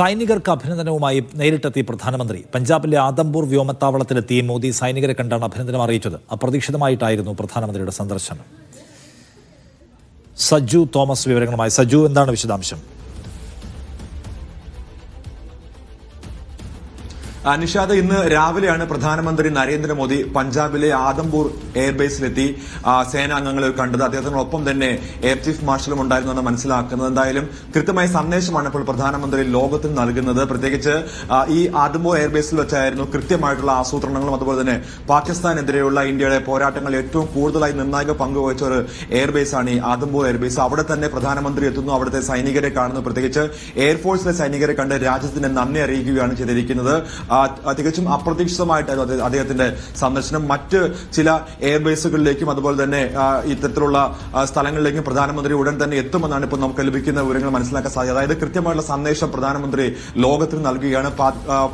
സൈനികർക്ക് അഭിനന്ദനവുമായി നേരിട്ടെത്തി പ്രധാനമന്ത്രി. പഞ്ചാബിലെ ആദംപൂർ വ്യോമത്താവളത്തിലെത്തി മോദി സൈനികരെ കണ്ടാണ് അഭിനന്ദനം അറിയിച്ചത്. അപ്രതീക്ഷിതമായിട്ടായിരുന്നു പ്രധാനമന്ത്രിയുടെ സന്ദർശനം. സജു തോമസ് വിവരങ്ങളുമായി. സജു എന്താണ് വിശദാംശം? നിഷാദ് ഇന്ന് രാവിലെയാണ് പ്രധാനമന്ത്രി നരേന്ദ്രമോദി പഞ്ചാബിലെ ആദംപൂർ എയർബേസിലെത്തി സേനാംഗങ്ങളെ കണ്ടത്. അദ്ദേഹത്തിനൊപ്പം തന്നെ എയർ ചീഫ് മാർഷലും ഉണ്ടായിരുന്നു എന്ന് മനസ്സിലാക്കുന്നത്. എന്തായാലും കൃത്യമായ സന്ദേശമാണ് ഇപ്പോൾ പ്രധാനമന്ത്രി ലോകത്തിന് നൽകുന്നത്. പ്രത്യേകിച്ച് ഈ ആദംപൂർ എയർബേസിൽ വെച്ചായിരുന്നു കൃത്യമായിട്ടുള്ള ആസൂത്രണങ്ങളും അതുപോലെ തന്നെ പാകിസ്ഥാനെതിരെയുള്ള ഇന്ത്യയുടെ പോരാട്ടങ്ങൾ ഏറ്റവും കൂടുതലായി നിർണായക പങ്കുവഹിച്ച ഒരു എയർബേസാണ് ഈ ആദംപൂർ എയർബേസ്. അവിടെ തന്നെ പ്രധാനമന്ത്രി എത്തുന്നു. അവിടുത്തെ സൈനികരെ കാണുന്നു. പ്രത്യേകിച്ച് എയർഫോഴ്സിലെ സൈനികരെ കണ്ട് രാജ്യത്തിന് നന്ദി അറിയിക്കുകയാണ് ചെയ്തിരിക്കുന്നത്. തികച്ചും അപ്രതീക്ഷിതമായിട്ടായിരുന്നു അദ്ദേഹത്തിന്റെ സന്ദർശനം. മറ്റ് ചില എയർബേസുകളിലേക്കും അതുപോലെ തന്നെ ഇത്തരത്തിലുള്ള സ്ഥലങ്ങളിലേക്കും പ്രധാനമന്ത്രി ഉടൻ തന്നെ എത്തുമെന്നാണ് ഇപ്പോൾ നമുക്ക് ലഭിക്കുന്ന വിവരങ്ങൾ മനസ്സിലാക്കാൻ സാധിച്ചത്. അതായത് കൃത്യമായുള്ള സന്ദേശം പ്രധാനമന്ത്രി ലോകത്തിന് നൽകുകയാണ്. പാ- ആ,